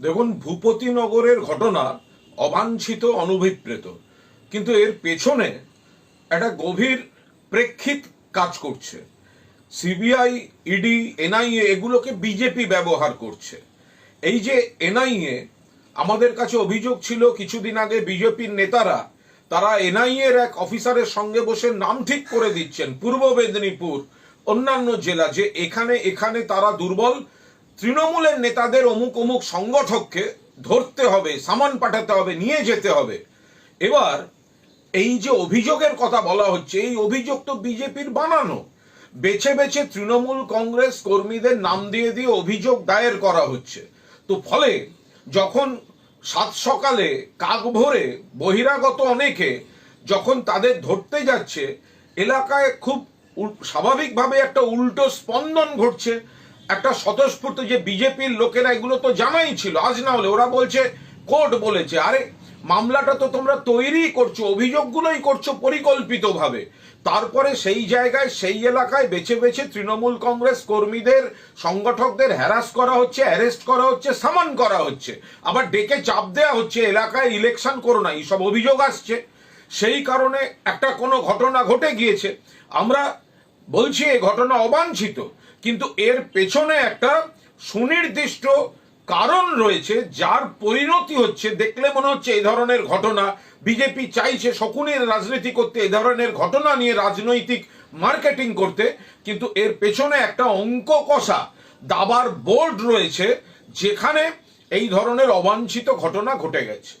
দেখুন ভূপতিনগরের ঘটনা অবাঞ্ছিত অনভিপ্রেত কিন্তু এর পেছনে একটা গভীর প্রেক্ষিত কাজ করছে। সিবিআই, ইডি, এনআইএ এগুলোকে বিজেপি ব্যবহার করছে। এই যে এনআইএ, আমাদের কাছে অভিযোগ ছিল কিছুদিন আগে বিজেপির নেতারা, তারা এনআইএ এর এক অফিসারের সঙ্গে বসে নাম ঠিক করে দিচ্ছেন। পূর্ব মেদিনীপুর, অন্যান্য জেলা, যে এখানে এখানে তারা দুর্বল তৃণমূলের নেতাদের অমুক অমুক সংগঠককে ধরতে হবে, সামান পাঠাতে হবে, নিয়ে যেতে হবে। এবার এই যে অভিযোগের কথা বলা হচ্ছে, এই অভিযোগ তো বিজেপির বানানো। বেছে বেছে তৃণমূল কংগ্রেস কর্মীদের নাম দিয়ে দিয়ে অভিযোগ দায়ের করা হচ্ছে। তো ফলে যখন সাত সকালে কাক ভরে বহিরাগত অনেকে যখন তাদের ধরতে যাচ্ছে, এলাকায় খুব স্বাভাবিকভাবে একটা উল্টো স্পন্দন ঘটছে। একটা স্বতঃস্ফূর্ত যে বিজেপির লোকেরা এগুলো তো জানাই ছিল, আজ না হলে। ওরা বলছে, কোর্ট বলেছে, আরে মামলাটা তো তোমরা তৈরি করছ, অভিযোগগুলোই করছ পরিকল্পিতভাবে। তারপরে সেই জায়গায়, সেই এলাকায় বেছে বেছে তৃণমূল কংগ্রেস কর্মীদের, সংগঠকদের হ্যারাস করা হচ্ছে অ্যারেস্ট করা হচ্ছে সামান করা হচ্ছে। আবার ডেকে চাপ দেওয়া হচ্ছে, এলাকায় ইলেকশন করো না, এইসব অভিযোগ আসছে। সেই কারণে একটা কোনো ঘটনা ঘটে গিয়েছে। আমরা বলছি, এই ঘটনা অবাঞ্ছিত। কিন্তু এর পেছনে একটা সুনির্দিষ্ট কারণ রয়েছে, যার পরিণতি হচ্ছে, দেখলে মনে হচ্ছে এই ধরনের ঘটনা। বিজেপি চাইছে শকুনের রাজনীতি করতে, এই ধরনের ঘটনা নিয়ে রাজনৈতিক মার্কেটিং করতে, কিন্তু এর পেছনে একটা অঙ্ক কষা, দাবার বোর্ড রয়েছে, যেখানে এই ধরনের অবাঞ্ছিত ঘটনা ঘটে গেছে।